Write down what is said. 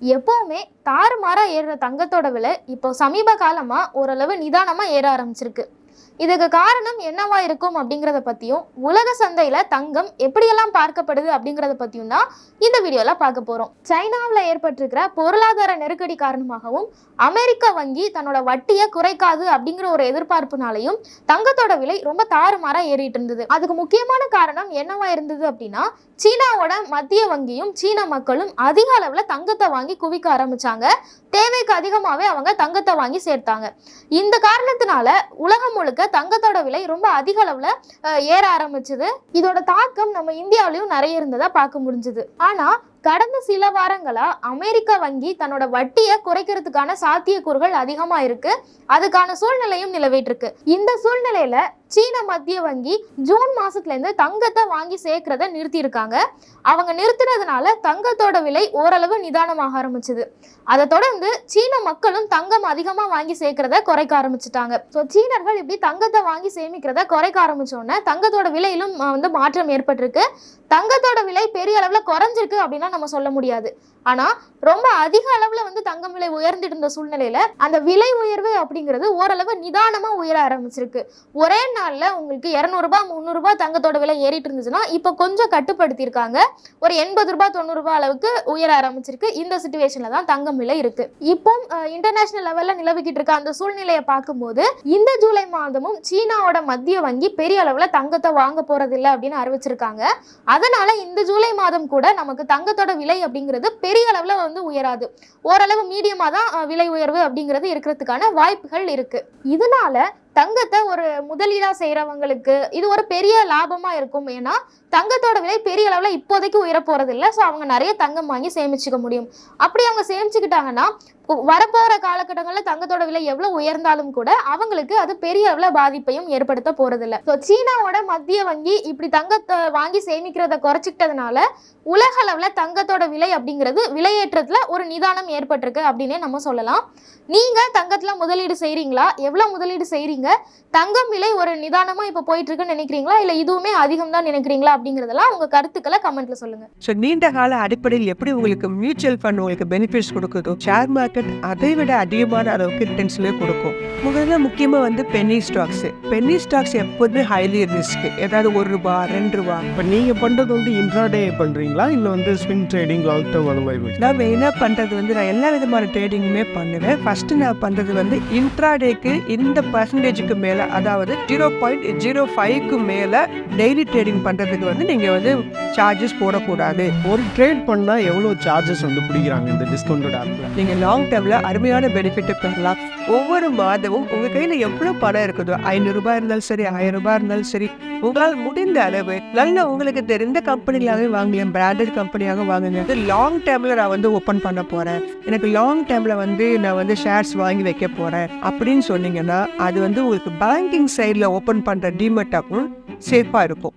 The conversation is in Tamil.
எப்போவுமே தாறுமாறாக ஏறுற தங்கத்தோட விலை இப்போ சமீப காலமாக ஓரளவு நிதானமாக ஏற ஆரம்பிச்சிருக்கு. இதுக்கு காரணம் என்னவா இருக்கும் அப்படிங்கிறத பத்தியும் உலக சந்தையில தங்கம் எப்படியெல்லாம் பார்க்கப்படுது அப்படிங்கிறத பத்தியும் தான் இந்த வீடியோல பார்க்க போறோம். சைனாவில் ஏற்பட்டிருக்கிற பொருளாதார நெருக்கடி காரணமாகவும் அமெரிக்க வங்கி தன்னோட வட்டியை குறைக்காது அப்படிங்கிற ஒரு எதிர்பார்ப்புனாலையும் தங்கத்தோட விலை ரொம்ப தாறுமாறா ஏறிட்டு இருந்தது. அதுக்கு முக்கியமான காரணம் என்னவா இருந்தது அப்படின்னா சீனாவோட மத்திய வங்கியும் சீன மக்களும் அதிக அளவுல தங்கத்தை வாங்கி குவிக்க ஆரம்பிச்சாங்க. தேவைக்கு அதிகமாகவே அவங்க தங்கத்தை வாங்கி சேர்த்தாங்க. இந்த காரணத்தினால உலகம் முழுக்க தங்கத்தோட விலை ரொம்ப அதிக அளவில் ஏற ஆரம்பிச்சது. இதோட தாக்கம் நம்ம இந்தியாவிலையும் நிறைய இருந்ததா பார்க்க முடிஞ்சது. ஆனா கடந்த சில வாரங்களா அமெரிக்க வங்கி தன்னோட வட்டியை குறைக்கிறதுக்கான சாத்தியக்கூறுகள் அதிகமா இருக்கு. அதுக்கான சூழ்நிலையும் நிலவிட்டு இருக்கு இந்த சூழ்நிலையில சீன மத்திய வங்கி ஜூன் மாதத்துலேருந்து தங்கத்தை வாங்கி சேர்க்கிறத நிறுத்தியிருக்காங்க. அவங்க நிறுத்தினதுனால தங்கத்தோட விலை ஓரளவு நிதானமாக ஆரம்பிச்சது. அதை தொடர்ந்து சீன மக்களும் தங்கம் அதிகமாக வாங்கி சேர்க்கிறத குறைக்க ஆரம்பிச்சுட்டாங்க. ஸோ சீனர்கள் இப்படி தங்கத்தை வாங்கி சேமிக்கிறத குறைக்க ஆரம்பிச்சோன்னே தங்கத்தோட விலையிலும் வந்து மாற்றம் ஏற்பட்டிருக்கு. தங்கத்தோட விலை பெரிய அளவில் குறைஞ்சிருக்கு அப்படின்னா நம்ம சொல்ல முடியாது. ஆனால் ரொம்ப அதிக அளவில் வந்து தங்கம் விலை உயர்ந்துட்டு இருந்த அந்த விலை உயர்வு அப்படிங்கிறது ஓரளவு நிதானமாக உயர ஆரம்பிச்சிருக்கு. ஒரே நாளில் உங்களுக்கு இரநூறுபா முந்நூறுரூபா தங்கத்தோட விலை ஏறிட்டு இருந்துச்சுன்னா இப்போ கொஞ்சம் கட்டுப்படுத்தியிருக்காங்க. ஒரு எண்பது ரூபா தொண்ணூறுபா அளவுக்கு உயர ஆரம்பிச்சிருக்கு. இந்த சுச்சுவேஷனில் தான் தங்கம் விலை இருக்குது இப்போ இன்டர்நேஷ்னல் லெவலில் நிலவிக்கிட்டு இருக்க அந்த சூழ்நிலையை பார்க்கும்போது இந்த ஜூலை மாதமும் சீனாவோட மத்திய வங்கி பெரிய அளவில் தங்கத்தை வாங்க போகிறதில்ல அப்படின்னு அறிவிச்சிருக்காங்க. அதனால இந்த ஜூலை மாதம் கூட நமக்கு தங்கத்தோட விலை அப்படிங்கிறது பெரிய அளவில் வந்து உயராது. ஓரளவு மீடியமா தான் விலை உயர்வு அப்படிங்கிறது இருக்கிறதுக்கான வாய்ப்புகள் இருக்கு. இதனால தங்கத்தை ஒரு முதலீடா செய்யறவங்களுக்கு இது ஒரு பெரிய லாபமா இருக்கும். ஏன்னா தங்கத்தோட விலை பெரிய அளவில் இப்போதைக்கு உயர போகிறதில்ல இல்லை ஸோ அவங்க நிறைய தங்கம் வாங்கி சேமிச்சுக்க முடியும். அப்படி அவங்க சேமிச்சுக்கிட்டாங்கன்னா வரப்போகிற காலகட்டங்களில் தங்கத்தோட விலை எவ்வளோ உயர்ந்தாலும் கூட அவங்களுக்கு அது பெரிய அளவில் பாதிப்பையும் ஏற்படுத்த போகிறதில்ல ஸோ சீனாவோட மத்திய வங்கி இப்படி தங்கத்தை வாங்கி சேமிக்கிறத குறைச்சிக்கிட்டதுனால உலக அளவில் தங்கத்தோட விலை அப்படிங்கிறது விலையேற்றத்தில் ஒரு நிதானம் ஏற்பட்டிருக்கு அப்படின்னே நம்ம சொல்லலாம். நீங்கள் தங்கத்தில் முதலீடு செய்கிறீங்களா எவ்வளோ முதலீடு செய்கிறீங்க தங்கம் விலை ஒரு நிதானமாக இப்போ போயிட்டுருக்குன்னு நினைக்கிறீங்களா? இல்லை இதுவுமே அதிகம் தான் நினைக்கிறீங்களா? அப்படிங்கறதெல்லாம் உங்க கருத்துக்களை கமெண்ட்ல சொல்லுங்க. ஸோ நீண்ட கால அடிப்படையில் எப்படி உங்களுக்கு மியூச்சுவல் ஃபண்ட் உங்களுக்கு பெனிஃபிட்ஸ் கொடுக்குதோ ஷேர் மார்க்கெட் அதை விட அதிகமான அளவுக்கு ரிட்டர்ன்ஸ்லேயே கொடுக்கும். முதல்ல முக்கியமாக வந்து பென்னி ஸ்டாக்ஸ் பென்னி ஸ்டாக்ஸ் எப்போதுமே ஹைலி ரிஸ்க் ஏதாவது ஒரு ரூபா ரெண்டு ரூபா. இப்போ நீங்கள் பண்ணுறது வந்து இன்ட்ராடே பண்ணுறீங்களா இல்லை வந்து ஸ்விங் ட்ரேடிங் லாங் டேர்ம் அந்த மாதிரி நான் மெயினாக பண்ணுறது வந்து நான் எல்லா விதமான ட்ரேடிங்குமே பண்ணுவேன். ஃபஸ்ட்டு நான் பண்ணுறது வந்து இன்ட்ராடேக்கு இந்த பர்சன்டேஜுக்கு மேலே அதாவது ஜீரோ பாயிண்ட் ஜீரோ ஃபைவ்க்கு மேலே டெய்லி ட்ரேடிங் பண்ணுறதுக்கு வந்து நீங்கள் வந்து சார்ஜஸ் போடக்கூடாது. ஒரு ட்ரேட் பண்ணால் எவ்வளோ சார்ஜஸ் வந்து பிடிக்கிறாங்க இந்த டிஸ்கவுண்டட் ஆப்பில் நீங்கள் லாங் டேர்மில் அருமையான பெனிஃபிட்டை பெறலாம். ஒவ்வொரு மாதமும் உங்கள் கையில் எவ்வளோ பணம் இருக்குதோ ஐநூறுரூபா இருந்தாலும் சரி ஆயிரம் ரூபாய் இருந்தாலும் சரி உங்களால் முடிந்த அளவு நல்ல உங்களுக்கு தெரிந்த கம்பெனிகளாகவே வாங்கலாம் பிராண்டட் கம்பெனியாக வாங்குங்க. இது லாங் டேர்மில் நான் வந்து ஓப்பன் பண்ண போகிறேன் எனக்கு லாங் டேர்மில் வந்து நான் வந்து ஷேர்ஸ் வாங்கி வைக்க போகிறேன் அப்படின்னு சொன்னீங்கன்னா அது வந்து உங்களுக்கு பேங்கிங் சைடில் ஓப்பன் பண்ணுற டிமெட் அக்கௌண்ட் சேஃபாக இருக்கும்.